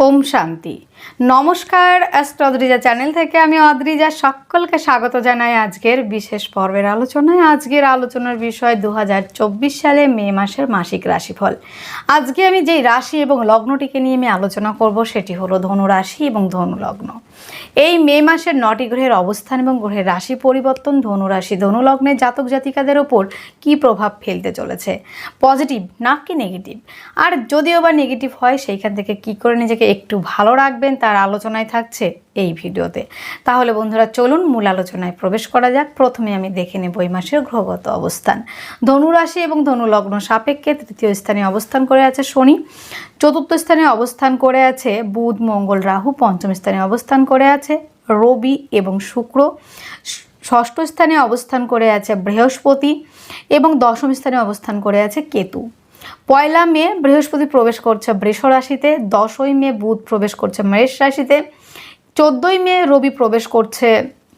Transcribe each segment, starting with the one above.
ওম শান্তি নমস্কার astro Adrija channel থেকে আমি অদ্রিজা। সকলকে স্বাগত জানাই আজকের বিশেষ পর্বের আলোচনায়। আজকের আলোচনার বিষয় দু হাজার চব্বিশ সালে মে মাসের মাসিক রাশিফল। আজকে আমি যেই রাশি এবং লগ্নটিকে নিয়ে আমি আলোচনা করব, সেটি হলো ধনু রাশি এবং ধনু লগ্ন এই মে মাসের নটি গ্রহের অবস্থান এবং গ্রহের রাশি পরিবর্তন ধনু রাশি ধনু লগ্নের জাতক জাতিকাদের ওপর কী প্রভাব ফেলতে চলেছে? পজিটিভ না কি নেগেটিভ? আর যদিও বা নেগেটিভ হয়, সেইখান থেকে কি করে নিজেকে একটু ভালো রাখবেন তার আলোচনায় থাকছে এই ভিডিওতে। তাহলে বন্ধুরা চলুন মূল আলোচনায় প্রবেশ করা যাক। প্রথমে আমি দেখে নেব এই মাসের গ্রহগত অবস্থান। ধনু রাশি এবং ধনু লগ্ন সাপেক্ষে তৃতীয় স্থানে অবস্থান করে আছে শনি। চতুর্থ স্থানে অবস্থান করে আছে বুধ, মঙ্গল, রাহু। পঞ্চম স্থানে অবস্থান করে আছে রবি এবং শুক্র। ষষ্ঠ স্থানে অবস্থান করে আছে বৃহস্পতি এবং দশম স্থানে অবস্থান করে আছে কেতু। পয়লা মে বৃহস্পতি প্রবেশ করছে বৃষ রাশিতে, দশই মে বুধ প্রবেশ করছে মেষ রাশিতে, চোদ্দোই মে রবি প্রবেশ করছে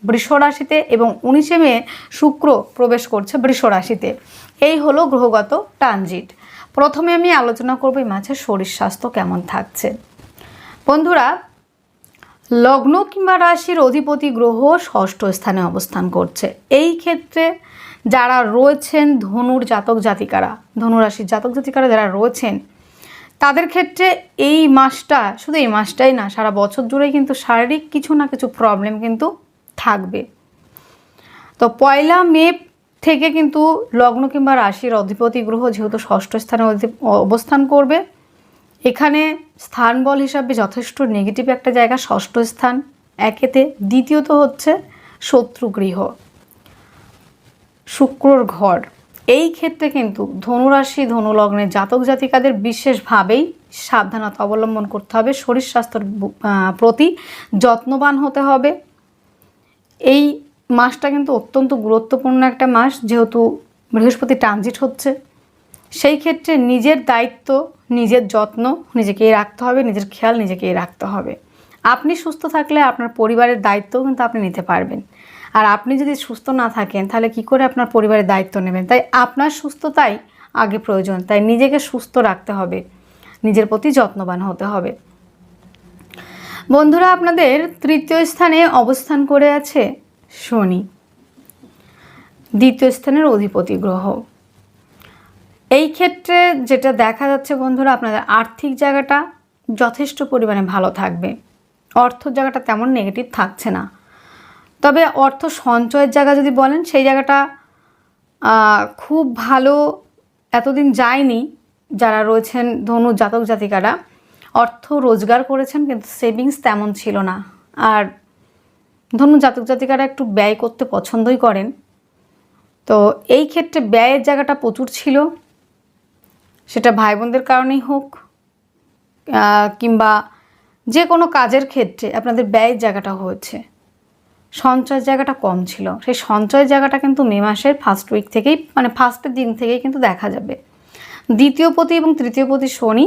বৃষ রাশিতে এবং উনিশে মে শুক্র প্রবেশ করছে বৃষ রাশিতে। এই হলো গ্রহগত ট্রানজিট। প্রথমে আমি আলোচনা করব এই মাছের শরীর স্বাস্থ্য কেমন থাকছে। বন্ধুরা, লগ্ন কিংবা রাশির অধিপতি গ্রহ ষষ্ঠ স্থানে অবস্থান করছে। এই ক্ষেত্রে যারা রয়েছেন ধনুর জাতক জাতিকারা, ধনুরাশির জাতক জাতিকারা যারা রয়েছেন, তাদের ক্ষেত্রে এই মাসটা, শুধু এই মাসটাই না, সারা বছর জুড়েই কিন্তু শারীরিক কিছু না কিছু প্রবলেম কিন্তু থাকবে। তো পয়লা মে থেকে কিন্তু লগ্ন কিংবা রাশির অধিপতি গ্রহ যেহেতু ষষ্ঠ স্থানে অবস্থান করবে, এখানে স্থান বল হিসাবে যথেষ্ট নেগেটিভ একটা জায়গা, ষষ্ঠ স্থান, একেতে দ্বিতীয়ত হচ্ছে শত্রু গৃহ শুক্রর ঘর। এই ক্ষেত্রে কিন্তু ধনুরাশি, ধনুলগ্নের জাতক জাতিকাদের বিশেষভাবেই সাবধানতা অবলম্বন করতে হবে। শরীর স্বাস্থ্যের প্রতি যত্নবান হতে হবে। এই মাসটা কিন্তু অত্যন্ত গুরুত্বপূর্ণ একটা মাস, যেহেতু বৃহস্পতি ট্রানজিট হচ্ছে। সেই ক্ষেত্রে নিজের দায়িত্ব, নিজের যত্ন নিজেকেই রাখতে হবে, নিজের খেয়াল নিজেকেই রাখতে হবে। আপনি সুস্থ থাকলে আপনার পরিবারের দায়িত্বও কিন্তু আপনি নিতে পারবেন। আর আপনি যদি সুস্থ না থাকেন, তাহলে কি করে আপনার পরিবারের দায়িত্ব নেবেন? তাই আপনার সুস্থতাই আগে প্রয়োজন, তাই নিজেকে সুস্থ রাখতে হবে, নিজের প্রতি যত্নবান হতে হবে। বন্ধুরা, আপনাদের তৃতীয় স্থানে অবস্থান করে আছে শনি। দ্বিতীয় স্থানের অধিপতি গ্রহ। এই ক্ষেত্রে যেটা দেখা যাচ্ছে বন্ধুরা, আপনাদের আর্থিক জায়গাটা যথেষ্ট পরিমাণে ভালো থাকবে। অর্থ জায়গাটা তেমন নেগেটিভ থাকছে না। তবে অর্থ সঞ্চয়ের জায়গা যদি বলেন, সেই জায়গাটা খুব ভালো এতদিন যায়নি যারা রয়েছেন ধনু জাতক জাতিকারা। অর্থ রোজগার করেছেন, কিন্তু সেভিংস তেমন ছিল না। আর ধনু জাতক জাতিকারা একটু ব্যয় করতে পছন্দই করেন। তো এই ক্ষেত্রে ব্যয়ের জায়গাটা প্রচুর ছিল। সেটা ভাই বোনদের কারণেই হোক কিংবা যে কোনো কাজের ক্ষেত্রে আপনাদের ব্যয়ের জায়গাটা হয়েছে। সঞ্চয়ের জায়গাটা কম ছিল। সেই সঞ্চয়ের জায়গাটা কিন্তু মে মাসের ফার্স্ট উইক থেকেই মানে ফার্স্টের দিন থেকেই কিন্তু দেখা যাবে। দ্বিতীয় পতি এবং তৃতীয় পতি শনি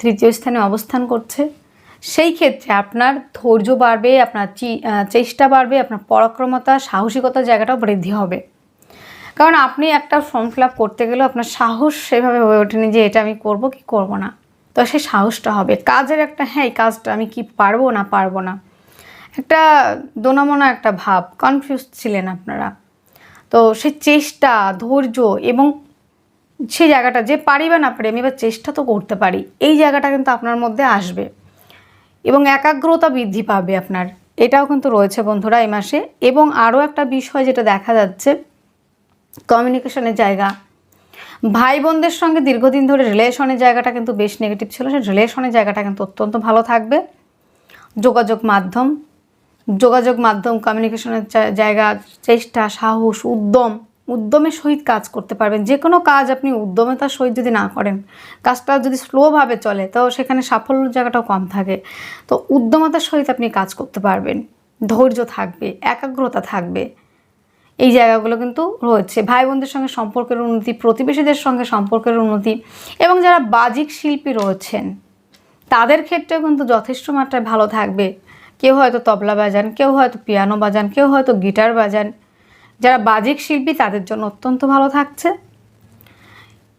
তৃতীয় স্থানে অবস্থান করছে। সেই ক্ষেত্রে আপনার ধৈর্য বাড়বে, আপনার চেষ্টা বাড়বে, আপনার পরাক্রমতা সাহসিকতার জায়গাটাও বৃদ্ধি হবে। কারণ আপনি একটা ফর্ম ফিল আপ করতে গেলেও আপনার সাহস সেভাবে হয়ে ওঠেনি যে এটা আমি করব কি করব না। তো সেই সাহসটা হবে। কাজের একটা হ্যাঁ এই কাজটা আমি কি পারব না পারব না। একটা দোনামোনা একটা ভাব কনফিউজ ছিলেন আপনারা। তো সে চেষ্টা, ধৈর্য এবং সেই জায়গাটা, যে পারি বা না পারি আমি এবার চেষ্টা তো করতে পারি, এই জায়গাটা কিন্তু আপনার মধ্যে আসবে এবং একাগ্রতা বৃদ্ধি পাবে আপনার। এটাও কিন্তু রয়েছে বন্ধুরা এই মাসে এবং আরও একটা বিষয় যেটা দেখা যাচ্ছে কমিউনিকেশনের জায়গা। ভাই বোনদের সঙ্গে দীর্ঘদিন ধরে রিলেশনের জায়গাটা কিন্তু বেশ নেগেটিভ ছিল সে রিলেশনের জায়গাটা কিন্তু অত্যন্ত ভালো থাকবে। যোগাযোগ মাধ্যম যোগাযোগ মাধ্যম কমিউনিকেশনের জায়গা, চেষ্টা, সাহস, উদ্যম, উদ্যমের সহিত কাজ করতে পারবেন। যে কোনো কাজ আপনি উদ্যমতার সহিত যদি না করেন, কাজটা যদি স্লোভাবে চলে, তো সেখানে সাফল্যের জায়গাটাও কম থাকে। তো উদ্যমতার সহিত আপনি কাজ করতে পারবেন। ধৈর্য থাকবে, একাগ্রতা থাকবে। এই জায়গাগুলো কিন্তু রয়েছে। ভাই বোনদের সঙ্গে সম্পর্কের উন্নতি, প্রতিবেশীদের সঙ্গে সম্পর্কের উন্নতি এবং যারা বাজিক শিল্পী রয়েছেন, তাদের ক্ষেত্রেও কিন্তু যথেষ্ট মাত্রায় ভালো থাকবে। কেউ হয়তো তবলা বাজান, কেউ হয়তো পিয়ানো বাজান, কেউ হয়তো গিটার বাজান। যারা বাজিক শিল্পী, তাদের জন্য অত্যন্ত ভালো থাকছে।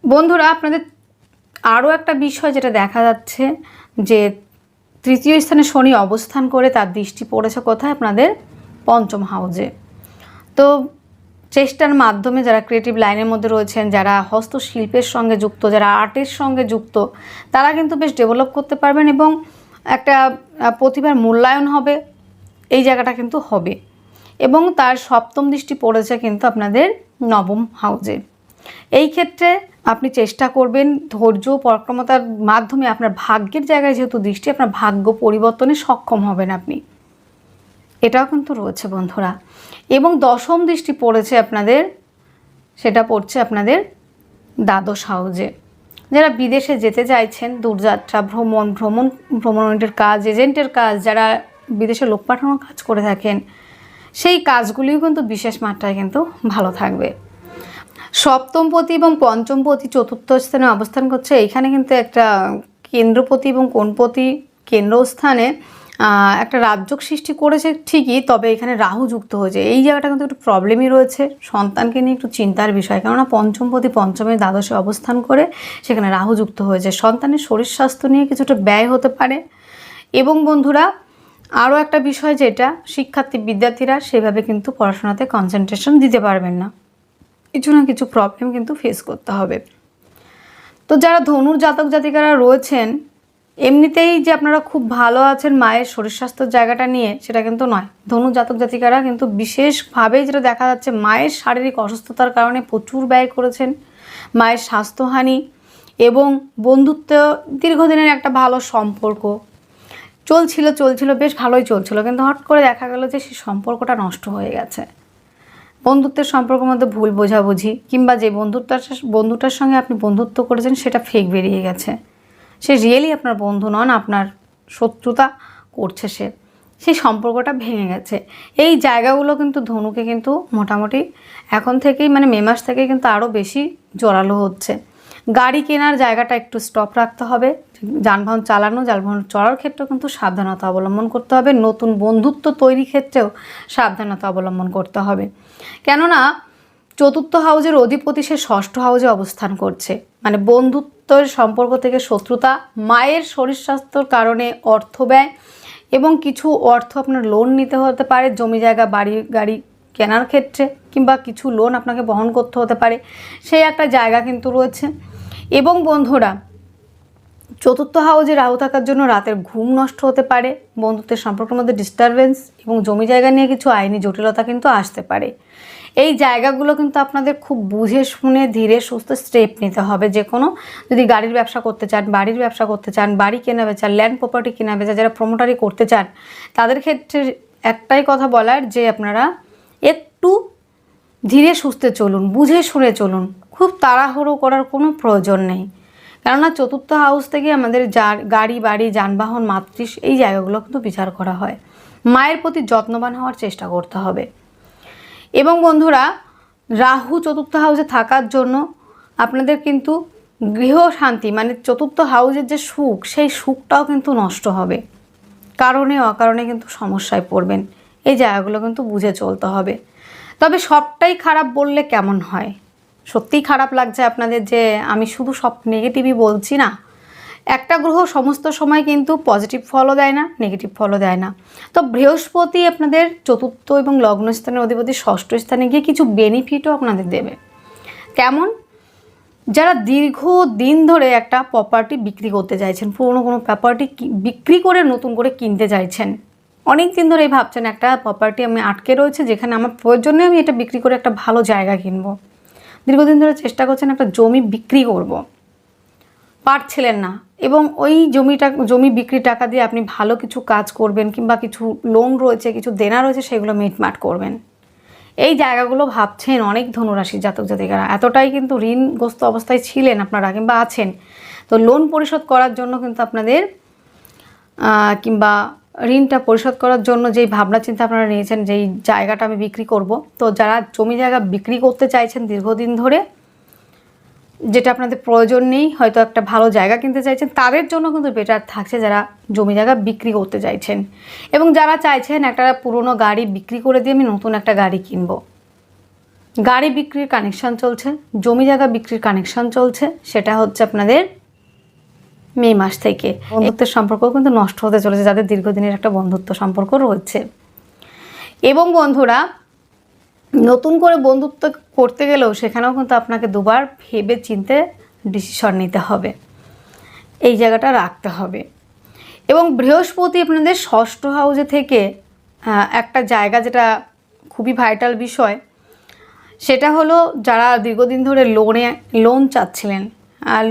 বন্ধুরা, আপনাদের আরও একটা বিষয় যেটা দেখা যাচ্ছে, যে তৃতীয় স্থানে শনি অবস্থান করে তার দৃষ্টি পড়েছে কোথায়? আপনাদের পঞ্চম হাউজে তো চেষ্টার মাধ্যমে যারা ক্রিয়েটিভ লাইনের মধ্যে রয়েছেন, যারা হস্তশিল্পের সঙ্গে যুক্ত, যারা আর্টের সঙ্গে যুক্ত, তারা কিন্তু বেশ ডেভেলপ করতে পারবেন এবং একটা প্রতিভার মূল্যায়ন হবে, এই জায়গাটা কিন্তু হবে। এবং তার সপ্তম দৃষ্টি পড়েছে কিন্তু আপনাদের নবম হাউজে এই ক্ষেত্রে আপনি চেষ্টা করবেন ধৈর্য পরাক্রমতার মাধ্যমে আপনার ভাগ্যের জায়গায় যেহেতু দৃষ্টি, আপনার ভাগ্য পরিবর্তনে সক্ষম হবেন আপনি। এটাও কিন্তু রয়েছে বন্ধুরা। এবং দশম দৃষ্টি পড়েছে আপনাদের, সেটা পড়ছে আপনাদের দ্বাদশ হাউজে যারা বিদেশে যেতে চাইছেন, দূরযাত্রা, ভ্রমণ ভ্রমণ, ভ্রমণের কাজ, এজেন্টের কাজ, যারা বিদেশে লোক পাঠানোর কাজ করে থাকেন, সেই কাজগুলিও কিন্তু বিশেষ মাত্রায় কিন্তু ভালো থাকবে। সপ্তমপতি এবং পঞ্চমপতি চতুর্থ স্থানে অবস্থান করছে। এখানে কিন্তু একটা কেন্দ্রপতি এবং কোনপতি কেন্দ্রস্থানে একটা রাজযোগ সৃষ্টি করেছে ঠিকই, তবে এখানে রাহু যুক্ত হয়েছে। এই জায়গাটা কিন্তু একটু প্রবলেমই রয়েছে। সন্তানকে নিয়ে একটু চিন্তার বিষয়, কেননা পঞ্চমপতি পঞ্চমের দ্বাদশে অবস্থান করে সেখানে রাহু যুক্ত হয়েছে। সন্তানের শরীর স্বাস্থ্য নিয়ে কিছুটা ব্যয় হতে পারে। এবং বন্ধুরা আরও একটা বিষয় যেটা, শিক্ষার্থী বিদ্যার্থীরা সেভাবে কিন্তু পড়াশোনাতে কনসেন্ট্রেশন দিতে পারবেন না। কিছু না কিছু প্রবলেম কিন্তু ফেস করতে হবে। তো যারা ধনুর জাতক জাতিকারা রয়েছেন এমনিতেই যে আপনারা খুব ভালো আছেন মায়ের শরীর স্বাস্থ্যের জায়গাটা নিয়ে, সেটা কিন্তু নয়। ধনু জাতক জাতিকারা কিন্তু বিশেষভাবেই যেটা দেখা যাচ্ছে, মায়ের শারীরিক অসুস্থতার কারণে প্রচুর ব্যয় করেছেন, মায়ের স্বাস্থ্যহানি এবং বন্ধুত্ব দীর্ঘদিনের একটা ভালো সম্পর্ক। চলছিল চলছিল, বেশ ভালোই চলছিল, কিন্তু হট করে দেখা গেল যে সেই সম্পর্কটা নষ্ট হয়ে গেছে। বন্ধুত্বের সম্পর্কের মধ্যে ভুল বোঝাবুঝি, কিংবা যে বন্ধুটার বন্ধুটার সঙ্গে আপনি বন্ধুত্ব করেছেন, সেটা ফেক বেরিয়ে গেছে। সে রিয়েলি আপনার বন্ধু নন, আপনার শত্রুতা করছে সে। সেই সম্পর্কটা ভেঙে গেছে। এই জায়গাগুলো কিন্তু ধনুকে কিন্তু মোটামুটি এখন থেকেই মানে মে মাস থেকে কিন্তু আরও বেশি জোরালো হচ্ছে। গাড়ি কেনার জায়গাটা একটু স্টপ রাখতে হবে। যানবাহন চালানো, যানবাহন চলার ক্ষেত্রেও কিন্তু সাবধানতা অবলম্বন করতে হবে। নতুন বন্ধুত্ব তৈরির ক্ষেত্রেও সাবধানতা অবলম্বন করতে হবে। কেননা, চতুর্থ হাউজের অধিপতি সে ষষ্ঠ হাউজে অবস্থান করছে। মানে বন্ধুত্বের সম্পর্ক থেকে শত্রুতা, মায়ের শরীর স্বাস্থ্যর কারণে অর্থ ব্যয় এবং কিছু অর্থ আপনার লোন নিতে হতে পারে, জমি জায়গা, বাড়ি, গাড়ি কেনার ক্ষেত্রে কিংবা কিছু লোন আপনাকে বহন করতে হতে পারে, সেই একটা জায়গা কিন্তু রয়েছে। এবং বন্ধুরা, চতুর্থ হাউজে রাহু থাকার জন্য রাতের ঘুম নষ্ট হতে পারে, বন্ধুত্বের সম্পর্কের মধ্যে ডিস্টারবেন্স এবং জমি জায়গা নিয়ে কিছু আইনি জটিলতা কিন্তু আসতে পারে। এই জায়গাগুলো কিন্তু আপনাদের খুব বুঝে শুনে, ধীরে সুস্থ স্টেপ নিতে হবে। যে কোনো যদি গাড়ির ব্যবসা করতে চান, বাড়ির ব্যবসা করতে চান, বাড়ি কেনা বেচা ল্যান্ড প্রপার্টি কেনা বেচা, যারা প্রমোটারি করতে চান, তাদের ক্ষেত্রে একটাই কথা বলার যে আপনারা একটু ধীরে সুস্থে চলুন, বুঝে শুনে চলুন। খুব তাড়াহুড়ো করার কোনো প্রয়োজন নেই। কেননা চতুর্থ হাউস থেকে আমাদের গাড়ি, বাড়ি, যানবাহন মাতৃষ এই জায়গাগুলো কিন্তু বিচার করা হয়। মায়ের প্রতি যত্নবান হওয়ার চেষ্টা করতে হবে। এবং বন্ধুরা, রাহু চতুর্থ হাউসে থাকার জন্য আপনাদের কিন্তু গৃহ শান্তি মানে চতুর্থ হাউসের যে সুখ, সেই সুখটাও কিন্তু নষ্ট হবে। কারণে, অকারণে কিন্তু সমস্যায় পড়বেন। এই জায়গাগুলো কিন্তু বুঝে চলতে হবে। তবে সবটাই খারাপ বললে কেমন হয়? সত্যিই খারাপ লাগছে আপনাদের যে আমি শুধু সব নেগেটিভই বলছি না একটা গ্রহ সমস্ত সময় কিন্তু পজিটিভ ফলও দেয় না নেগেটিভ ফলও দেয় না। তো বৃহস্পতি আপনাদের চতুর্থ এবং লগ্ন স্থানের অধিপতি ষষ্ঠ স্থানে গিয়ে কিছু বেনিফিটও আপনাদের দেবে। কেমন? যারা দীর্ঘ দিন ধরে একটা প্রপার্টি বিক্রি করতে চাইছেন, পুরনো কোনো প্রপার্টি বিক্রি করে নতুন করে কিনতে চাইছেন, অনেক দিন ধরেই ভাবছেন একটা প্রপার্টি আমি আটকে রয়েছে, যেখানে আমার প্রয়োজনে আমি এটা বিক্রি করে একটা ভালো জায়গা কিনবো। দীর্ঘদিন ধরে চেষ্টা করছেন একটা জমি বিক্রি করব। পারছিলেন না। এবং ওই জমিটা, জমি বিক্রি টাকা দিয়ে আপনি ভালো কিছু কাজ করবেন কিংবা কিছু লোন রয়েছে, কিছু দেনা রয়েছে, সেগুলো মিটমাট করবেন। এই জায়গাগুলো ভাবছেন অনেক ধনুরাশি জাতক জাতিকারা। এতটাই কিন্তু ঋণগ্রস্ত অবস্থায় ছিলেন আপনারা কিংবা আছেন। তো লোন পরিশোধ করার জন্য কিন্তু আপনাদের কিংবা ঋণটা পরিশোধ করার জন্য যেই ভাবনা চিন্তা আপনারা নিয়েছেন, যেই জায়গাটা আমি বিক্রি করব। তো যারা জমি জায়গা বিক্রি করতে চাইছেন দীর্ঘদিন ধরে যেটা আপনাদের প্রয়োজন নেই হয়তো একটা ভালো জায়গা কিনতে চাইছেন তাদের জন্য কিন্তু বেটার থাকছে যারা জমি জায়গা বিক্রি করতে চাইছেন। এবং যারা চাইছেন একটা পুরনো গাড়ি বিক্রি করে দিয়ে আমি নতুন একটা গাড়ি কিনবো। গাড়ি বিক্রির কানেকশন চলছে জমি জায়গা বিক্রির কানেকশন চলছে সেটা হচ্ছে আপনাদের মে মাস থেকে। বন্ধুত্বের সম্পর্ক কিন্তু নষ্ট হতে চলেছে যাদের দীর্ঘদিনের একটা বন্ধুত্ব সম্পর্ক রয়েছে। এবং বন্ধুরা নতুন করে বন্ধুত্ব করতে গেলেও সেখানেও কিন্তু আপনাকে দুবার ভেবে চিনতে ডিসিশন নিতে হবে। এই জায়গাটা রাখতে হবে। এবং বৃহস্পতি আপনাদের ষষ্ঠ হাউসে থেকে একটা জায়গা যেটা খুবই ভাইটাল বিষয়, সেটা হলো যারা দীর্ঘদিন ধরে লোনে লোন চাচ্ছিলেন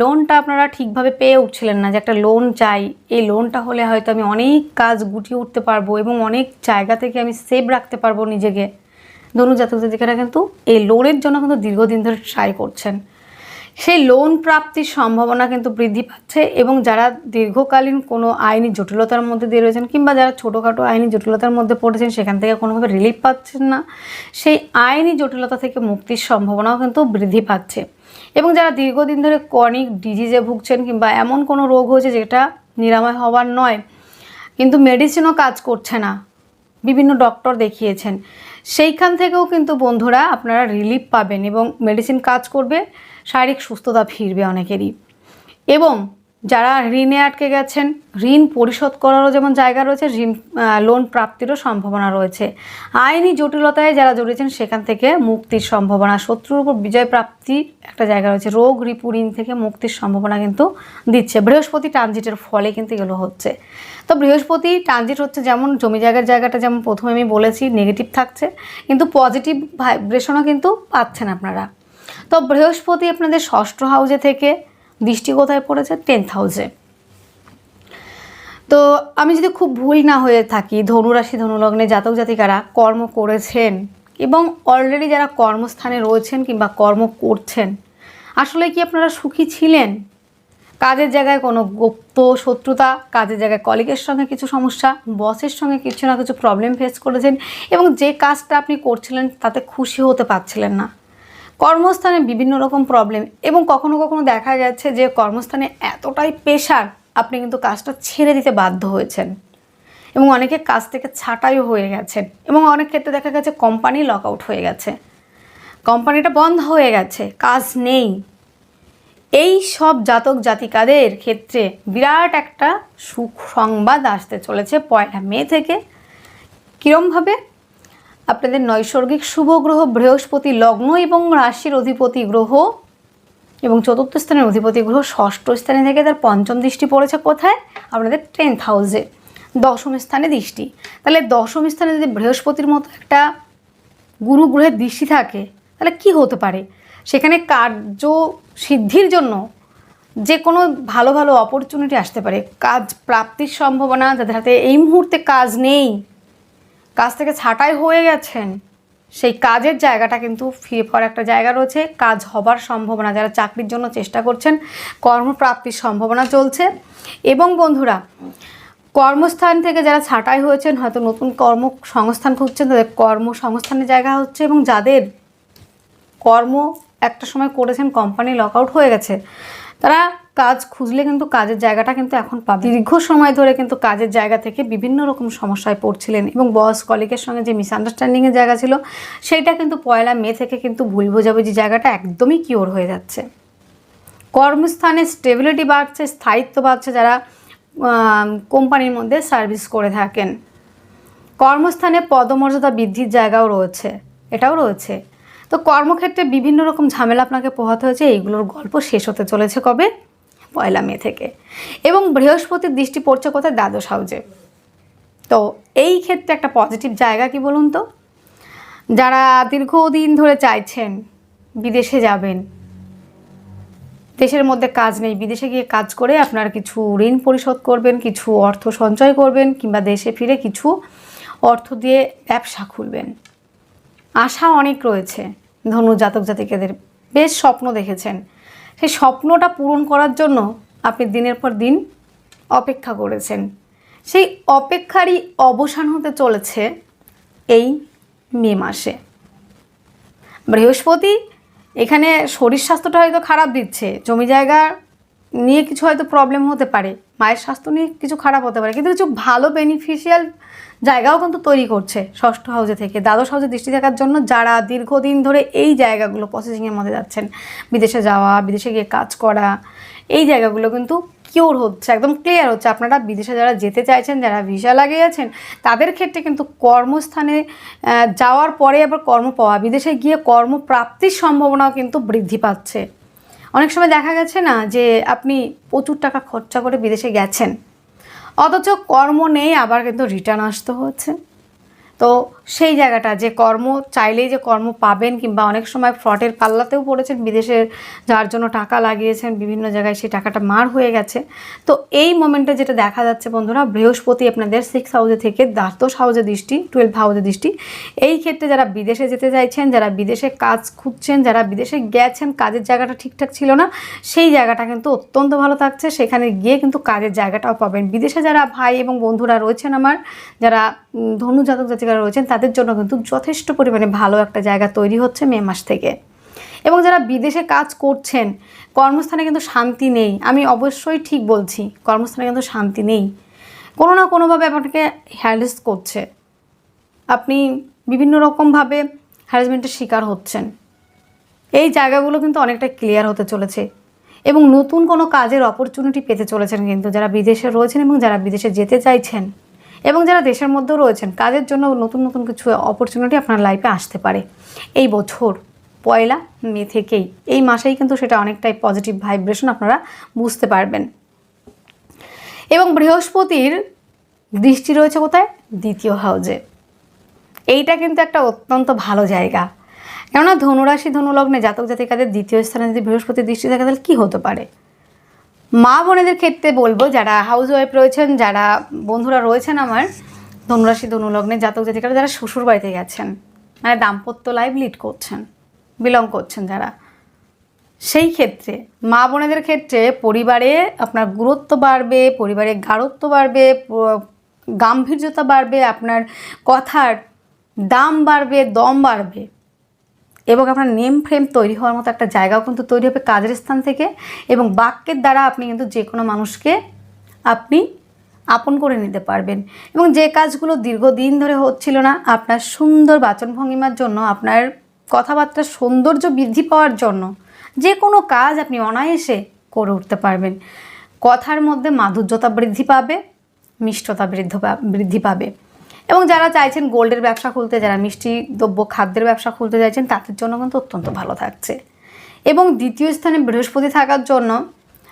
লোনটা আপনারা ঠিকভাবে পেয়ে উঠছিলেন না যে একটা লোন চাই। এই লোনটা হলে হয়তো আমি অনেক কাজ গুটিয়ে উঠতে পারব এবং অনেক জায়গা থেকে আমি সেভ রাখতে পারব নিজেকে। ধনু জাতক জাতিকারা কিন্তু এই লোনের জন্য কিন্তু দীর্ঘদিন ধরে ট্রাই করছেন। সেই লোন প্রাপ্তির সম্ভাবনা কিন্তু বৃদ্ধি পাচ্ছে এবং যারা দীর্ঘকালীন কোনো আইনি জটিলতার মধ্যে দিয়ে রয়েছেন কিংবা যারা ছোটোখাটো আইনি জটিলতার মধ্যে পড়েছেন, সেখান থেকে কোনোভাবে রিলিফ পাচ্ছেন না। সেই আইনি জটিলতা থেকে মুক্তির সম্ভাবনাও কিন্তু বৃদ্ধি পাচ্ছে। এবং যারা দীর্ঘদিন ধরে কনিক ডিজিজে ভুগছেন কিংবা এমন কোনো রোগ হয়েছে যেটা নিরাময় হওয়ার নয়, কিন্তু মেডিসিনও কাজ করছে না। বিভিন্ন ডক্টর দেখিয়েছেন। সেইখান থেকেও কিন্তু বন্ধুরা আপনারা রিলিফ পাবেন এবং মেডিসিন কাজ করবে, শারীরিক সুস্থতা ফিরবে অনেকেরই। এবং যারা ঋণে আটকে গেছেন, ঋণ পরিশোধ করারও যেমন জায়গা রয়েছে, ঋণ লোন প্রাপ্তিরও সম্ভাবনা রয়েছে। আইনি জটিলতায় যারা জড়িয়েছেন, সেখান থেকে মুক্তির সম্ভাবনা, শত্রুর উপর বিজয় প্রাপ্তি একটা জায়গা রয়েছে। রোগ রিপু থেকে মুক্তির সম্ভাবনা কিন্তু দিচ্ছে। বৃহস্পতি ট্রানজিটের ফলে কিন্তু এগুলো হচ্ছে। তো বৃহস্পতি ট্রানজিট হচ্ছে যেমন জমি জায়গার জায়গাটা যেমন প্রথমে আমি বলেছি নেগেটিভ থাকছে, কিন্তু পজিটিভ ভাইব্রেশনও কিন্তু পাচ্ছেন আপনারা। তো বৃহস্পতি আপনাদের ষষ্ঠ হাউসে থেকে দৃষ্টি কোথায় পড়েছে? টেন্থ হাউসে তো আমি যদি খুব ভুল না হয়ে থাকি, ধনুরাশি, ধনুলগ্নে জাতক জাতিকারা কর্ম করেছেন এবং অলরেডি যারা কর্মস্থানে রয়েছেন কিংবা কর্ম করছেন, আসলে কি আপনারা সুখী ছিলেন? কাজের জায়গায় কোনো গুপ্ত শত্রুতা, কাজের জায়গায় কলিগের সঙ্গে কিছু সমস্যা বসের সঙ্গে কিছু না কিছু প্রবলেম ফেস করেছেন এবং যে কাজটা আপনি করছিলেন তাতে খুশি হতে পারছিলেন না। কর্মস্থানে বিভিন্ন রকম প্রবলেম এবং কখনো কখনো দেখা যাচ্ছে যে কর্মস্থানে এতটাই পেশার আপনি কিন্তু কাজটা ছেড়ে দিতে বাধ্য হয়েছেন। এবং অনেকে কাজ থেকে ছাঁটাইও হয়ে গেছেন এবং অনেক ক্ষেত্রে দেখা গেছে কোম্পানি লক আউট হয়ে গেছে। কোম্পানিটা বন্ধ হয়ে গেছে, কাজ নেই। এই সব জাতক জাতিকাদের ক্ষেত্রে বিরাট একটা সুখ সংবাদ আসতে চলেছে পয়লা মে থেকে। কীরমভাবে? আপনাদের নৈসর্গিক শুভ গ্রহ বৃহস্পতি লগ্ন এবং রাশির অধিপতি গ্রহ এবং চতুর্থ স্থানের অধিপতি গ্রহ ষষ্ঠ স্থানে থেকে তার পঞ্চম দৃষ্টি পড়েছে কোথায়? আপনাদের টেন্থ হাউসে দশম স্থানে দৃষ্টি। তাহলে দশম স্থানে যদি বৃহস্পতির মতো একটা গুরু গ্রহের দৃষ্টি থাকে, তাহলে কি হতে পারে? সেখানে কার্য সিদ্ধির জন্য যে কোনো ভালো ভালো অপরচুনিটি আসতে পারে, কাজ প্রাপ্তির সম্ভাবনা, যাদের হাতে এই মুহূর্তে কাজ নেই, কাজ থেকে ছাঁটাই হয়ে গেছেন, সেই কাজের জায়গাটা কিন্তু ফিরে পাওয়ার একটা জায়গা রয়েছে। কাজ হবার সম্ভাবনা, যারা চাকরির জন্য চেষ্টা করছেন, কর্মপ্রাপ্তির সম্ভাবনা চলছে। এবং বন্ধুরা, কর্মস্থান থেকে যারা ছাঁটাই হয়েছেন, হয়তো নতুন কর্মসংস্থান খুঁজছেন, তাদের কর্মসংস্থানের জায়গা হচ্ছে এবং যাদের কর্ম একটা সময় করেছেন কোম্পানি লক আউট হয়ে গেছে। তারা কাজ খুঁজলে কিন্তু কাজের জায়গাটা কিন্তু এখন পাবে। দীর্ঘ সময় ধরে কিন্তু কাজের জায়গা থেকে বিভিন্ন রকম সমস্যায় পড়ছিলেন এবং বস কলিগের সঙ্গে যে মিসআন্ডারস্ট্যান্ডিংয়ের জায়গা ছিল, সেইটা কিন্তু পয়লা মে থেকে কিন্তু ভুল বোঝাবুঝি জায়গাটা একদমই কিওর হয়ে যাচ্ছে। কর্মস্থানে স্টেবিলিটি বাড়ছে, স্থায়িত্ব বাড়ছে যারা কোম্পানির মধ্যে সার্ভিস করে থাকেন। কর্মস্থানে পদমর্যাদা বৃদ্ধির জায়গাও রয়েছে, এটাও রয়েছে। তো কর্মক্ষেত্রে বিভিন্ন রকম ঝামেলা আপনাকে পোহাতে হয়েছে, এইগুলোর গল্প শেষ হতে চলেছে কবে? পয়লা মে থেকে। এবং বৃহস্পতির দৃষ্টি পড়ছে কোথায়? দ্বাদশ হাউজে। তো এই ক্ষেত্রে একটা পজিটিভ জায়গা কি বলুন তো? যারা দীর্ঘদিন ধরে চাইছেন বিদেশে যাবেন, দেশের মধ্যে কাজ নেই, বিদেশে গিয়ে কাজ করে আপনার কিছু ঋণ পরিশোধ করবেন, কিছু অর্থ সঞ্চয় করবেন, কিংবা দেশে ফিরে কিছু অর্থ দিয়ে ব্যবসা খুলবেন। আশা অনেক রয়েছে। ধনু জাতক জাতিকাদের বেশ স্বপ্ন দেখেছেন। সেই স্বপ্নটা পূরণ করার জন্য আপনি দিনের পর দিন অপেক্ষা করেছেন। সেই অপেক্ষারই অবসান হতে চলেছে এই মে মাসে। বৃহস্পতি এখানে শরীর স্বাস্থ্যটা হয়তো খারাপ দিচ্ছে, জমি জায়গা নিয়ে কিছু হয়তো প্রবলেম হতে পারে। মায়ের স্বাস্থ্য নিয়ে কিছু খারাপ হতে পারে, কিন্তু কিছু ভালো বেনিফিশিয়াল জায়গাও কিন্তু তৈরি করছে ষষ্ঠ হাউজে থেকে। দ্বাদশ হাউজে দৃষ্টি থাকার জন্য যারা দীর্ঘদিন ধরে এই জায়গাগুলো প্রসেসিংয়ের মধ্যে যাচ্ছেন, বিদেশে যাওয়া, বিদেশে গিয়ে কাজ করা, এই জায়গাগুলো কিন্তু কিওর হচ্ছে, একদম ক্লিয়ার হচ্ছে। আপনারা বিদেশে যারা যেতে চাইছেন, যারা ভিসা লাগিয়েছেন তাদের ক্ষেত্রে কিন্তু কর্মস্থানে যাওয়ার পরে আবার কর্ম পাওয়া, বিদেশে গিয়ে কর্মপ্রাপ্তির সম্ভাবনাও কিন্তু বৃদ্ধি পাচ্ছে। অনেক সময় দেখা গেছে না যে আপনি প্রচুর টাকা খরচা করে বিদেশে গেছেন। অথচ কর্ম নেই, আবার কিন্তু রিটার্ন আসতে হচ্ছে। তো সেই জায়গাটা, যে কর্ম, চাইলেই যে কর্ম পাবেন কিংবা অনেক সময় ফ্রডের পাল্লাতেও পড়েছেন, বিদেশে যার জন্য টাকা লাগিয়েছেন, বিভিন্ন জায়গায় সেই টাকাটা মার হয়ে গেছে। তো এই মোমেন্টে যেটা দেখা যাচ্ছে বন্ধুরা, বৃহস্পতি আপনাদের সিক্স হাউসে থেকে দ্বাদশ হাউসে দৃষ্টি টুয়েলভ হাউসে দৃষ্টি। এই ক্ষেত্রে যারা বিদেশে যেতে চাইছেন, যারা বিদেশে কাজ খুঁজছেন, যারা বিদেশে গেছেন, কাজের জায়গাটা ঠিকঠাক ছিল না, সেই জায়গাটা কিন্তু অত্যন্ত ভালো থাকছে। সেখানে গিয়ে কিন্তু কাজের জায়গাটাও পাবেন। বিদেশে যারা ভাই এবং বন্ধুরা রয়েছেন আমার, যারা ধনু জাতক জাতিকারা রয়েছেন তাদের জন্য কিন্তু যথেষ্ট পরিমাণে ভালো একটা জায়গা তৈরি হচ্ছে মে মাস থেকে। এবং যারা বিদেশে কাজ করছেন, কর্মস্থানে কিন্তু শান্তি নেই। আমি অবশ্যই ঠিক বলছি, কর্মস্থানে কিন্তু শান্তি নেই। কোনো না কোনোভাবে আপনাকে হ্যারেস করছে। আপনি বিভিন্ন রকমভাবে হ্যারাসমেন্টের শিকার হচ্ছেন। এই জায়গাগুলো কিন্তু অনেকটা ক্লিয়ার হতে চলেছে। এবং নতুন কোনো কাজের অপরচুনিটি পেতে চলেছেন কিন্তু যারা বিদেশে রয়েছেন এবং যারা বিদেশে যেতে চাইছেন এবং যারা দেশের মধ্যেও রয়েছেন কাজের জন্য নতুন নতুন কিছু অপরচুনিটি আপনার লাইফে আসতে পারে? এই বছর পয়লা মে থেকেই, এই মাসেই কিন্তু সেটা অনেকটাই পজিটিভ ভাইব্রেশন আপনারা বুঝতে পারবেন। এবং বৃহস্পতির দৃষ্টি রয়েছে কোথায়? দ্বিতীয় হাউজে এইটা কিন্তু একটা অত্যন্ত ভালো জায়গা। কেননা ধনুরাশি, ধনুলগ্নে জাতক জাতিকাদের দ্বিতীয় স্থানে যদি বৃহস্পতির দৃষ্টি থাকে, তাহলে কী হতে পারে? মা বোনেদের ক্ষেত্রে বলব, যারা হাউস ওয়াইফ রয়েছেন, যারা বন্ধুরা রয়েছেন আমার, ধনুরাশি ধনুলগ্নে জাতক জাতিকারা, যারা শ্বশুর বাড়িতে গেছেন মানে দাম্পত্য লাইফ লিড করছেন বিলং করছেন যারা, সেই ক্ষেত্রে মা বোনেদের ক্ষেত্রে পরিবারে আপনার গুরুত্ব বাড়বে, পরিবারে গাঢ়ত্ব বাড়বে গাম্ভীর্যতা বাড়বে, আপনার কথার দাম বাড়বে, দম বাড়বে এবং আপনার নেম ফ্রেম তৈরি হওয়ার মতো একটা জায়গাও কিন্তু তৈরি হবে কাজের স্থান থেকে এবং বাক্যের দ্বারা আপনি কিন্তু যে কোনো মানুষকে আপনি আপন করে নিতে পারবেন। এবং যে কাজগুলো দীর্ঘদিন ধরে হচ্ছিল না, আপনার সুন্দর বাচন ভঙ্গিমার জন্য, আপনার কথাবার্তার সৌন্দর্য বৃদ্ধি পাওয়ার জন্য যে কোনো কাজ আপনি অনায়াসে করে উঠতে পারবেন। কথার মধ্যে মাধুর্যতা বৃদ্ধি পাবে, মিষ্টতা বৃদ্ধি পাবে। এবং যারা চাইছেন গোল্ডের ব্যবসা খুলতে, যারা মিষ্টি দ্রব্য, খাদ্যের ব্যবসা খুলতে চাইছেন, তাদের জন্য কিন্তু অত্যন্ত ভালো থাকছে। এবং দ্বিতীয় স্থানে বৃহস্পতি থাকার জন্য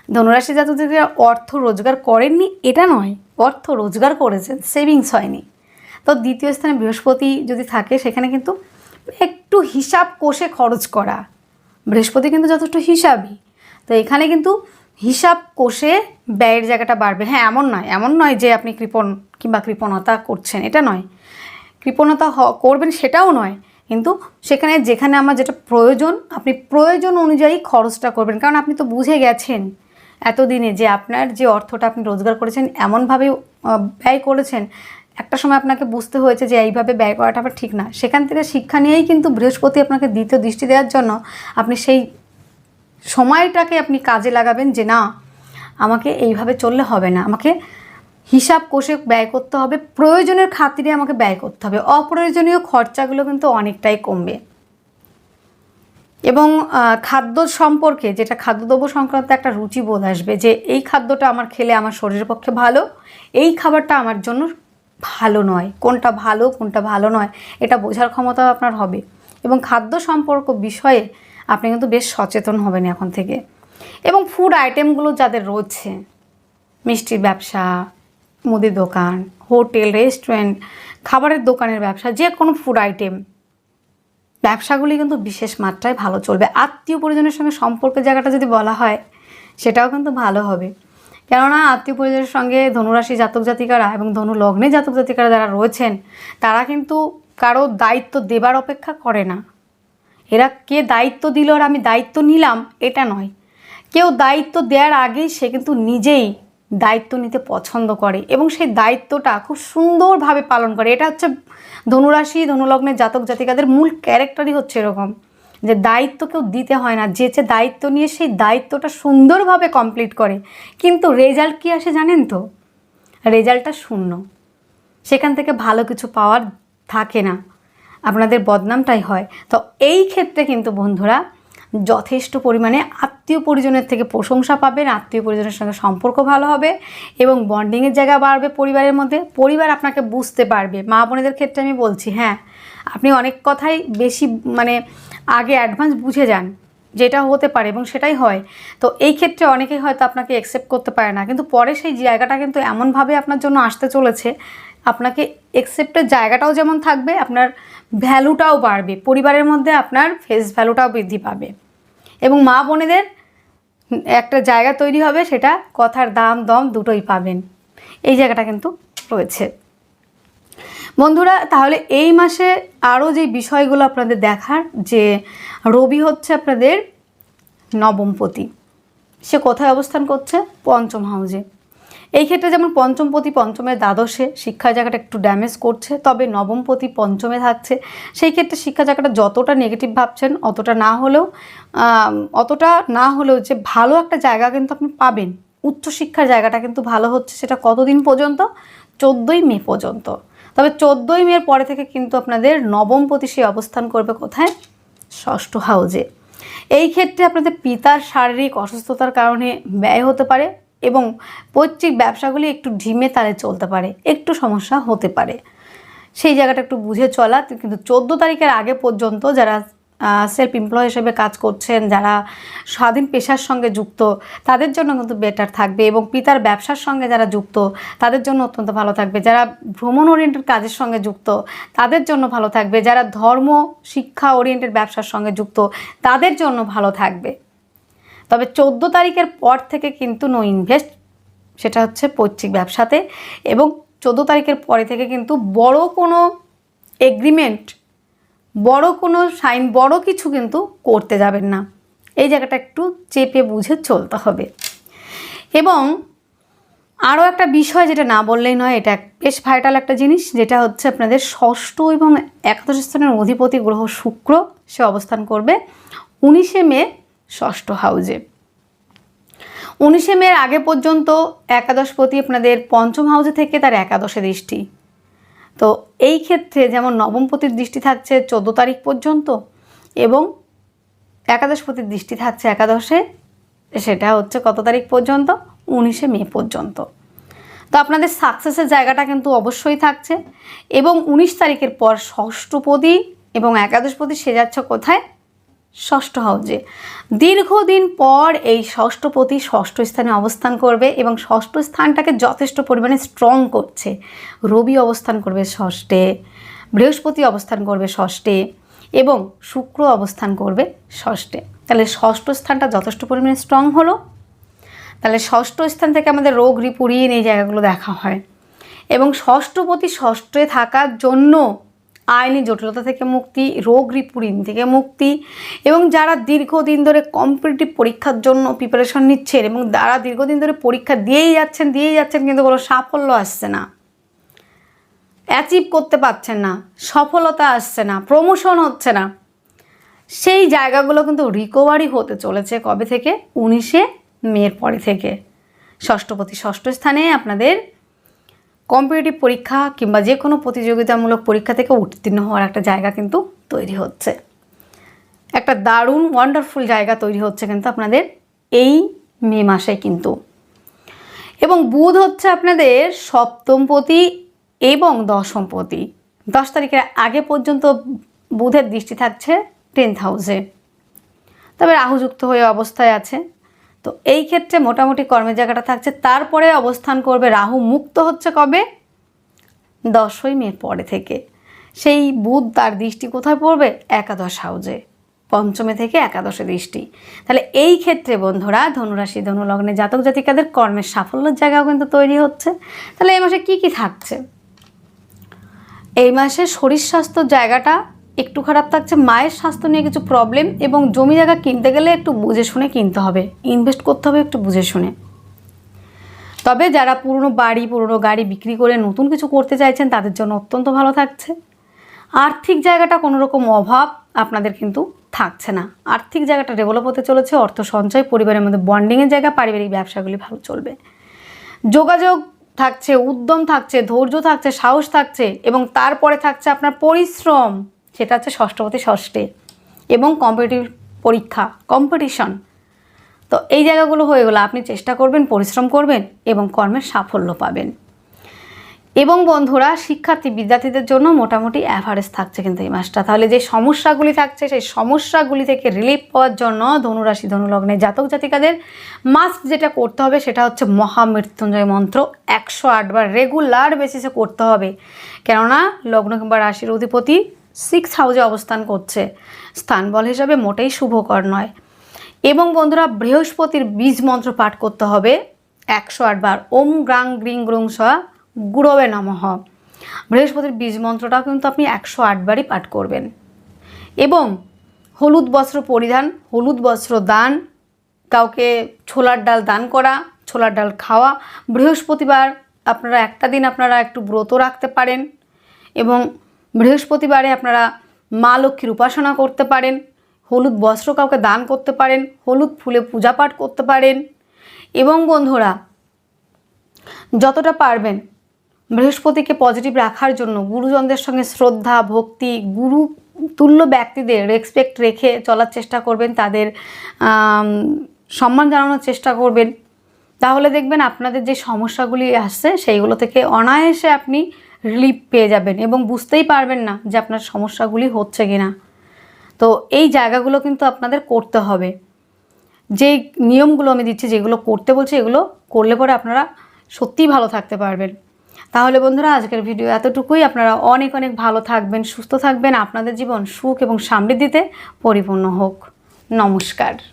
ধনুরাশি জাতক জাতিরা অর্থ রোজগার করেননি, এটা নয়, অর্থ রোজগার করেছেন, সেভিংস হয়নি। তো দ্বিতীয় স্থানে বৃহস্পতি যদি থাকে, সেখানে কিন্তু একটু হিসাব কষে খরচ করা। বৃহস্পতি কিন্তু যথেষ্ট হিসাবই তো এখানে কিন্তু হিসাব কষে ব্যয়ের জায়গাটা বাড়বে। হ্যাঁ এমন নয়। এমন নয় যে আপনি কৃপণ কিংবা কৃপণতা করছেন। এটা নয়। কৃপণতা করবেন সেটাও নয়। কিন্তু সেখানে যেখানে আমার যেটা প্রয়োজন, আপনি প্রয়োজন অনুযায়ী খরচটা করবেন। কারণ আপনি তো বুঝে গেছেন এতদিনে যে আপনার যে অর্থটা আপনি রোজগার করেছেন, এমনভাবে ব্যয় করেছেন, একটা সময় আপনাকে বুঝতে হয়েছে যে এইভাবে ব্যয় করাটা আবার ঠিক না। সেখান থেকে শিক্ষা নিয়েই কিন্তু বৃহস্পতি আপনাকে দ্বিতীয় দৃষ্টি দেওয়ার জন্য আপনি সেই সময়টাকে আপনি কাজে লাগাবেন যে না, আমাকে এইভাবে চললে হবে না। আমাকে হিসাব কষে ব্যয় করতে হবে, প্রয়োজনের খাতিরে আমাকে ব্যয় করতে হবে। অপ্রয়োজনীয় খরচাগুলো কিন্তু অনেকটাই কমবে। এবং খাদ্য সম্পর্কে যেটা খাদ্যদ্রব্য সংক্রান্ত একটা রুচি বোধ আসবে যে, এই খাদ্যটা আমার খেলে আমার শরীরের পক্ষে ভালো, এই খাবারটা আমার জন্য ভালো নয়। কোনটা ভালো কোনটা ভালো নয়, এটা বোঝার ক্ষমতা আপনার হবে। এবং খাদ্য সম্পর্ক বিষয়ে আপনি কিন্তু বেশ সচেতন হবেন এখন থেকে। এবং ফুড আইটেমগুলো যাদের রয়েছে, মিষ্টির ব্যবসা মুদির দোকান, হোটেল রেস্টুরেন্ট খাবারের দোকানের ব্যবসা, যে কোনো ফুড আইটেম ব্যবসাগুলি কিন্তু বিশেষ মাত্রায় ভালো চলবে। আত্মীয় পরিজনের সঙ্গে সম্পর্কের জায়গাটা যদি বলা হয়, সেটাও কিন্তু ভালো হবে। কেননা আত্মীয় পরিজনের সঙ্গে ধনুরাশি জাতক জাতিকারা এবং ধনু লগ্নে জাতক জাতিকারা যারা রয়েছেন, তারা কিন্তু কারও দায়িত্ব দেবার অপেক্ষা করে না। এরা কে দায়িত্ব দিল আর আমি দায়িত্ব নিলাম, এটা নয়। কেউ দায়িত্ব দেওয়ার আগেই সে কিন্তু নিজেই দায়িত্ব নিতে পছন্দ করে এবং সেই দায়িত্বটা খুব সুন্দরভাবে পালন করে। এটা হচ্ছে ধনুরাশি ধনুলগ্নের জাতক জাতিকাদের মূল ক্যারেক্টারই হচ্ছে এরকম, যে দায়িত্ব কেউ দিতে হয় না, যে যে দায়িত্ব নিয়ে সেই দায়িত্বটা সুন্দরভাবে কমপ্লিট করে। কিন্তু রেজাল্ট কী আসে জানেন তো? রেজাল্টটা শূন্য। সেখান থেকে ভালো কিছু পাওয়ার থাকে না। আপনাদের বদনামটাই হয়। তো এই ক্ষেত্রে কিন্তু বন্ধুরা যথেষ্ট পরিমাণে আত্মীয় পরিজনের থেকে প্রশংসা পাবেন, আত্মীয় পরিজনের সঙ্গে সম্পর্ক ভালো হবে এবং বন্ডিংয়ের জায়গা বাড়বে পরিবারের মধ্যে। পরিবার আপনাকে বুঝতে পারবে। মা বোনেদের ক্ষেত্রে আমি বলছি হ্যাঁ আপনি অনেক কথাই বেশি মানে আগে অ্যাডভান্স বুঝে যান যেটা হতে পারে এবং সেটাই হয়। তো এই ক্ষেত্রে অনেকেই হয়তো আপনাকে অ্যাকসেপ্ট করতে পারে না। কিন্তু পরে সেই জায়গাটা কিন্তু এমনভাবে আপনার জন্য আসতে চলেছে আপনাকে অ্যাকসেপ্টের জায়গাটাও যেমন থাকবে, আপনার ভ্যালুটাও বাড়বে, পরিবারের মধ্যে আপনার ফেস ভ্যালুটাও বৃদ্ধি পাবে। এবং মা বোনেদের একটা জায়গা তৈরি হবে, সেটা কথার দাম, দম দুটোই পাবেন। এই জায়গাটা কিন্তু রয়েছে। বন্ধুরা, তাহলে এই মাসে আরও যে বিষয়গুলো আপনাদের দেখার, যে রবি হচ্ছে আপনাদের নবমপতি সে কোথায় অবস্থান করছে? পঞ্চম হাউজে এই ক্ষেত্রে যেমন পঞ্চমপতি পঞ্চমের দ্বাদশে শিক্ষার জায়গাটা একটু ড্যামেজ করছে, তবে নবমপতি পঞ্চমে থাকছে। সেই ক্ষেত্রে শিক্ষা জায়গাটা যতটা নেগেটিভ ভাবছেন, অতটা না হলেও অতটা না হলেও যে ভালো একটা জায়গা কিন্তু আপনি পাবেন। উচ্চশিক্ষার জায়গাটা কিন্তু ভালো হচ্ছে সেটা কতদিন পর্যন্ত? চোদ্দোই মে পর্যন্ত। তবে চোদ্দোই মের পরে থেকে কিন্তু আপনাদের নবম নবমপতি সে অবস্থান করবে কোথায়? ষষ্ঠ হাউজে এই ক্ষেত্রে আপনাদের পিতার শারীরিক অসুস্থতার কারণে ব্যয় হতে পারে এবং পৈতৃক ব্যবসাগুলি একটু ঢিমে তালে চলতে পারে, একটু সমস্যা হতে পারে। সেই জায়গাটা একটু বুঝে চলা, কিন্তু চোদ্দ তারিখের আগে পর্যন্ত যারা সেলফ এমপ্লয় হিসেবে কাজ করছেন, যারা স্বাধীন পেশার সঙ্গে যুক্ত, তাদের জন্য কিন্তু বেটার থাকবে এবং পিতার ব্যবসার সঙ্গে যারা যুক্ত, তাদের জন্য অত্যন্ত ভালো থাকবে। যারা ভ্রমণ ওরিয়েন্টেড কাজের সঙ্গে যুক্ত, তাদের জন্য ভালো থাকবে। যারা ধর্ম শিক্ষা ওরিয়েন্টেড ব্যবসার সঙ্গে যুক্ত, তাদের জন্য ভালো থাকবে। তবে চোদ্দ তারিখের পর থেকে কিন্তু নো ইনভেস্ট সেটা হচ্ছে পৈতৃক ব্যবসাতে। এবং চোদ্দ তারিখের পরে থেকে কিন্তু বড় কোনো এগ্রিমেন্ট বড় কোনো সাইন বড় কিছু কিন্তু করতে যাবেন না। এই জায়গাটা একটু চেপে বুঝে চলতে হবে। এবং আরও একটা বিষয় যেটা না বললেই নয়, এটা বেশ ভাইটাল একটা জিনিস, যেটা হচ্ছে আপনাদের ষষ্ঠ এবং একাদশ স্থানের অধিপতি গ্রহ শুক্র, সে অবস্থান করবে উনিশে মে ষষ্ঠ হাউজে। উনিশে মের আগে পর্যন্ত একাদশপতি আপনাদের পঞ্চম হাউজে থেকে তার একাদশে দৃষ্টি। তো এই ক্ষেত্রে যেমন নবমপতির দৃষ্টি থাকছে চোদ্দ তারিখ পর্যন্ত এবং একাদশপতির দৃষ্টি থাকছে একাদশে, সেটা হচ্ছে কত তারিখ পর্যন্ত? উনিশে মে পর্যন্ত। তো আপনাদের সাকসেসের জায়গাটা কিন্তু অবশ্যই থাকছে এবং উনিশ তারিখের পর ষষ্ঠপতি এবং একাদশপতি সে যাচ্ছে কোথায়? ষষ্ঠ হাউজে। দীর্ঘদিন পর এই ষষ্ঠপতি ষষ্ঠ স্থানে অবস্থান করবে এবং ষষ্ঠ স্থানটাকে যথেষ্ট পরিমাণে স্ট্রং করছে। রবি অবস্থান করবে ষষ্ঠে, বৃহস্পতি অবস্থান করবে ষষ্ঠে এবং শুক্র অবস্থান করবে ষষ্ঠে। তাহলে ষষ্ঠ স্থানটা যথেষ্ট পরিমাণে স্ট্রং হলো। তাহলে ষষ্ঠ স্থান থেকে আমাদের রোগ রিপুরিয়ে এই জায়গাগুলো দেখা হয়। এবং ষষ্ঠপতি ষষ্ঠে থাকার জন্য আইনি জটিলতা থেকে মুক্তি, রোগ রিপুরিন থেকে মুক্তি এবং যারা দীর্ঘদিন ধরে কম্পিটিটিভ পরীক্ষার জন্য প্রিপারেশন নিচ্ছেন এবং যারা দীর্ঘদিন ধরে পরীক্ষা দিয়েই যাচ্ছেন দিয়েই যাচ্ছেন কিন্তু কোনো সাফল্য আসছে না। অ্যাচিভ করতে পারছেন না, সফলতা আসছে না প্রমোশন হচ্ছে না। সেই জায়গাগুলো কিন্তু রিকভারি হতে চলেছে কবে থেকে? উনিশে মের পরে থেকে। ষষ্ঠপতি ষষ্ঠ স্থানে আপনাদের কম্পিটিটিভ পরীক্ষা কিংবা যে কোনো প্রতিযোগিতামূলক পরীক্ষা থেকে উত্তীর্ণ হওয়ার একটা জায়গা কিন্তু তৈরি হচ্ছে। একটা দারুণ ওয়ান্ডারফুল জায়গা তৈরি হচ্ছে কিন্তু আপনাদের এই মে মাসে কিন্তু। এবং বুধ হচ্ছে আপনাদের সপ্তমপতি এবং দশমপতি দশ তারিখের আগে পর্যন্ত বুধের দৃষ্টি থাকছে টেন্থ হাউসে তবে রাহুযুক্ত হয়ে অবস্থায় আছে। তো এই ক্ষেত্রে মোটামুটি কর্মের জায়গাটা থাকছে। তারপরে অবস্থান করবে রাহু। মুক্ত হচ্ছে কবে? দশই মে পরে থেকে। সেই বুধ তার দৃষ্টি কোথায় পড়বে? একাদশ হাউজে। পঞ্চমে থেকে একাদশে দৃষ্টি। তাহলে এই ক্ষেত্রে বন্ধুরা, ধনুরাশি, ধনুলগ্নে জাতক জাতিকাদের কর্মের সাফল্যের জায়গাও কিন্তু তৈরি হচ্ছে। তাহলে এই মাসে কি কি থাকছে? এই মাসে শরীর স্বাস্থ্য জায়গাটা একটু খারাপ থাকছে মায়ের স্বাস্থ্য নিয়ে কিছু প্রবলেম এবং জমি জায়গা কিনতে গেলে একটু বুঝে শুনে কিনতে হবে। ইনভেস্ট করতে হবে একটু বুঝে শুনে। তবে যারা পুরনো বাড়ি, পুরনো গাড়ি বিক্রি করে নতুন কিছু করতে চাইছেন, তাদের জন্য অত্যন্ত ভালো থাকছে। আর্থিক জায়গাটা কোনো রকম অভাব আপনাদের কিন্তু থাকছে না। আর্থিক জায়গাটা ডেভেলপ হতে চলেছে, অর্থ সঞ্চয়, পরিবারের মধ্যে বন্ডিংয়ের জায়গা, পারিবারিক ব্যবসাগুলি ভালো চলবে। যোগাযোগ থাকছে, উদ্যম থাকছে, ধৈর্য থাকছে, সাহস থাকছে এবং তারপরে থাকছে আপনার পরিশ্রম। সেটা হচ্ছে ষষ্ঠপতি, ষষ্ঠে এবং কম্পিটিভ পরীক্ষা কম্পিটিশন তো এই জায়গাগুলো হয়ে গেলো, আপনি চেষ্টা করবেন, পরিশ্রম করবেন এবং কর্মের সাফল্য পাবেন। এবং বন্ধুরা, শিক্ষার্থী, বিদ্যার্থীদের জন্য মোটামুটি অ্যাভারেজ থাকছে কিন্তু এই মাসটা। তাহলে যে সমস্যাগুলি থাকছে, সেই সমস্যাগুলি থেকে রিলিফ পাওয়ার জন্য ধনুরাশি ধনুলগ্নে জাতক জাতিকাদের মাস্ট যেটা করতে হবে, সেটা হচ্ছে মহামৃত্যুঞ্জয় মন্ত্র। একশো আটবার রেগুলার বেসিসে করতে হবে। কেননা, লগ্ন কিংবা রাশির অধিপতি সিক্স হাউসে অবস্থান করছে। স্থান বল হিসাবে মোটেই শুভকর নয়। এবং বন্ধুরা, বৃহস্পতির বীজ মন্ত্র পাঠ করতে হবে একশো আটবার ওম গ্রাং গ্রিং গ্রুং স গুরবে নমঃ। বৃহস্পতির বীজ মন্ত্রটাও কিন্তু আপনি একশো আটবারই পাঠ করবেন। এবং হলুদ বস্ত্র পরিধান, হলুদ বস্ত্র দান, কাউকে ছোলার ডাল দান করা, ছোলার ডাল খাওয়া। বৃহস্পতিবার আপনারা একটা দিন আপনারা একটু ব্রত রাখতে পারেন। এবং বৃহস্পতিবারে আপনারা মা লক্ষ্মীর উপাসনা করতে পারেন, হলুদ বস্ত্র কাউকে দান করতে পারেন, হলুদ ফুলে পূজা পাঠ করতে পারেন। এবং বন্ধুরা, যতটা পারবেন বৃহস্পতিকে পজিটিভ রাখার জন্য গুরুজনদের সঙ্গে শ্রদ্ধা, ভক্তি, গুরু তুল্য ব্যক্তিদের রেসপেক্ট রেখে চলার চেষ্টা করবেন, তাদের সম্মান জানানোর চেষ্টা করবেন। তাহলে দেখবেন আপনাদের যে সমস্যাগুলি আসছে, সেইগুলো থেকে অনায়াসে আপনি রিলিফ পেয়ে যাবেন এবং বুঝতেই পারবেন না যে আপনার সমস্যাগুলি হচ্ছে কি না তো এই জায়গাগুলো কিন্তু আপনাদের করতে হবে। যে নিয়মগুলো আমি দিচ্ছি, যেগুলো করতে বলছি, এগুলো করলে পরে আপনারা সত্যিই ভালো থাকতে পারবেন। তাহলে বন্ধুরা, আজকের ভিডিও এতটুকুই। আপনারা অনেক অনেক ভালো থাকবেন, সুস্থ থাকবেন। আপনাদের জীবন সুখ এবং সমৃদ্ধিতে পরিপূর্ণ হোক। নমস্কার।